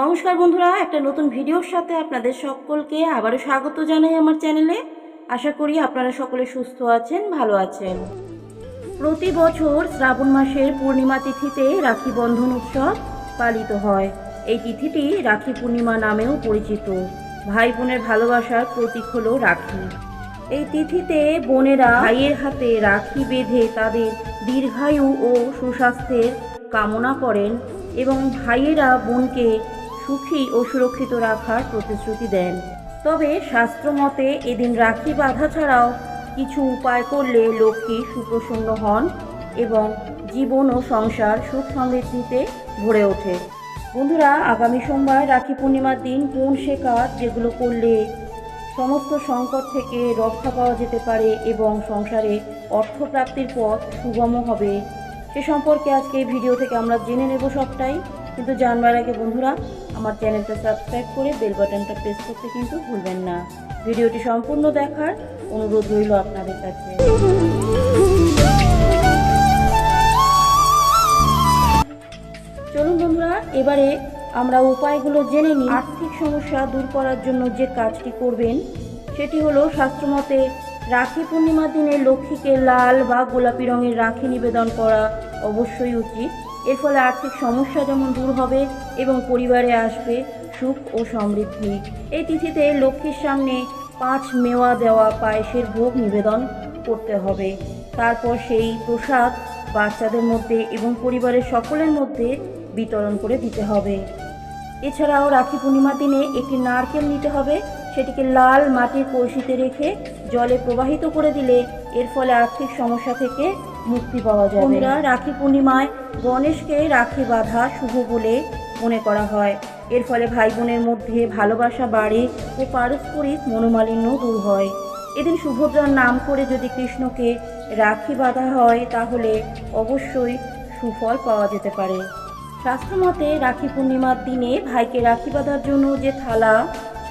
নমস্কার বন্ধুরা, একটা নতুন ভিডিওর সাথে আপনাদের সকলকে আবারও স্বাগত জানাই আমার চ্যানেলে। আশা করি আপনারা সকলে সুস্থ আছেন, ভালো আছেন। প্রতি বছর শ্রাবণ মাসের পূর্ণিমা তিথিতে রাখি বন্ধন উৎসব পালিত হয়। এই তিথিটি রাখি পূর্ণিমা নামেও পরিচিত। ভাই বোনের ভালোবাসার প্রতীক হল রাখি। এই তিথিতে বোনেরা ভাইয়ের হাতে রাখি বেঁধে তাদের দীর্ঘায়ু ও সুস্বাস্থ্যের কামনা করেন এবং ভাইয়েরা বোনকে সুখী ও সুরক্ষিত রাখার প্রতিশ্রুতি দেন। তবে শাস্ত্রমতে এদিন রাখি বাঁধা ছাড়াও কিছু উপায় করলে লক্ষ্মী সুপ্রসন্ন হন এবং জীবন ও সংসার সুখ সমৃদ্ধিতে ভরে ওঠে। বন্ধুরা, আগামী সোমবার রাখি পূর্ণিমার দিন কোন সে কাজ যেগুলো করলে সমস্ত সংকট থেকে রক্ষা পাওয়া যেতে পারে এবং সংসারে অর্থপ্রাপ্তির পথ সুগম হবে, সে সম্পর্কে আজকে এই ভিডিও থেকে আমরা জেনে নেব সবটাই। কিন্তু জানবার আগে বন্ধুরা, আমার চ্যানেলটা সাবস্ক্রাইব করে বেল বাটনটা প্রেস করতে কিন্তু ভুলবেন না। ভিডিওটি সম্পূর্ণ দেখার অনুরোধ রইল আপনাদের কাছে। চলুন বন্ধুরা, এবারে আমরা উপায়গুলো জেনে নিই। আর্থিক সমস্যা দূর করার জন্য যে কাজটি করবেন, সেটি হলো শাস্ত্রমতে রাখি পূর্ণিমার দিনে লক্ষ্মীকে লাল বা গোলাপি রঙের রাখি নিবেদন করা অবশ্যই উচিত। এর ফলে আর্থিক সমস্যা যেমন দূর হবে এবং পরিবারে আসবে সুখ ও সমৃদ্ধি। এই তিথিতে লক্ষ্মীর সামনে পাঁচ মেওয়া দেওয়া পায়েসের ভোগ নিবেদন করতে হবে। তারপর সেই প্রসাদ বাচ্চাদের মধ্যে এবং পরিবারের সকলের মধ্যে বিতরণ করে দিতে হবে। এছাড়াও রাখি পূর্ণিমার দিনে একটি নারকেল নিতে হবে। সেটিকে লাল মাটির কলসিতে রেখে জলে প্রবাহিত করে দিলে এর ফলে আর্থিক সমস্যা থেকে মুক্তি পাওয়া যাবে। বন্ধুরা, রাখি পূর্ণিমায় গণেশকে রাখি বাঁধা শুভ বলে মনে করা হয়। এর ফলে ভাই বোনের মধ্যে ভালোবাসা বাড়ে ও পারস্পরিক মনোমালিন্য দূর হয়। এদিন সুভদ্রার নাম করে যদি কৃষ্ণকে রাখি বাঁধা হয়, তাহলে অবশ্যই সুফল পাওয়া যেতে পারে। শাস্ত্রমতে রাখি পূর্ণিমার দিনে ভাইকে রাখি বাঁধার জন্য যে থালা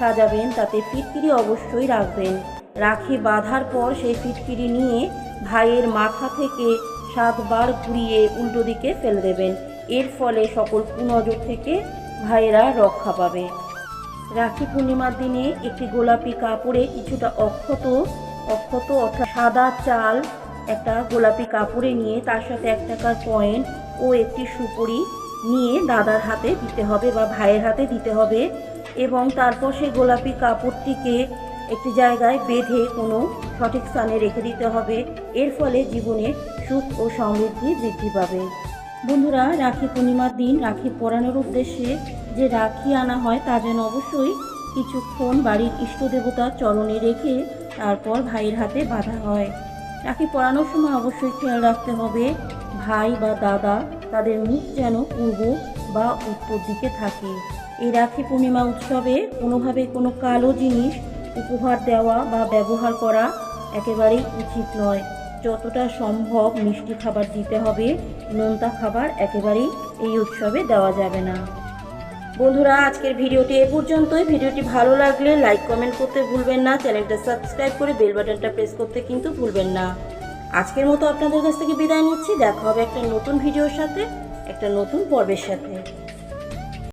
সাজাবেন তাতে ফিটকিরি অবশ্যই রাখবেন। রাখি বাঁধার পর সেই ফিটকিরি নিয়ে ভাইয়ের মাথা থেকে সাতবার ঘুরিয়ে উল্টো দিকে ফেলে দেবেন। এর ফলে সকল কুনজর থেকে ভাইয়েরা রক্ষা পাবে। রাখি পূর্ণিমার দিনে একটি গোলাপি কাপড়ে কিছুটা অক্ষত অক্ষত অর্থাৎ সাদা চাল একটা গোলাপি কাপড়ে নিয়ে তার সাথে এক টাকার কয়েন ও একটি সুপুরি নিয়ে দাদার হাতে দিতে হবে বা ভাইয়ের হাতে দিতে হবে। এবং তারপর সেই গোলাপি কাপড়টিকে একটি জায়গায় বেঁধে কোনো সঠিক স্থানে রেখে দিতে হবে। এর ফলে জীবনে সুখ ও সমৃদ্ধি বৃদ্ধি পাবে। বন্ধুরা, রাখি পূর্ণিমার দিন রাখি পরানোর উদ্দেশ্যে যে রাখি আনা হয় তা যেন অবশ্যই কিছুক্ষণ বাড়ির ইষ্ট দেবতার চরণে রেখে তারপর ভাইয়ের হাতে বাঁধা হয়। রাখি পরানোর সময় অবশ্যই খেয়াল রাখতে হবে, ভাই বা দাদা তাদের মুখ যেন পূর্ব বা উত্তর দিকে থাকে। এই রাখি পূর্ণিমা উৎসবে কোনোভাবে কোনো কালো জিনিস উপহার দেওয়া বা ব্যবহার করা একেবারেই উচিত নয়। যতটা সম্ভব মিষ্টি খাবার দিতে হবে, নোনতা খাবার একেবারেই এই উৎসবে দেওয়া যাবে না। বন্ধুরা, আজকের ভিডিওটি এ পর্যন্তই। ভিডিওটি ভালো লাগলে লাইক, কমেন্ট করতে ভুলবেন না। চ্যানেলটা সাবস্ক্রাইব করে বেল বাটনটা প্রেস করতে কিন্তু ভুলবেন না। আজকের মতো আপনাদের কাছ থেকে বিদায় নিচ্ছি। দেখা হবে একটা নতুন ভিডিওর সাথে, একটা নতুন পর্বের সাথে।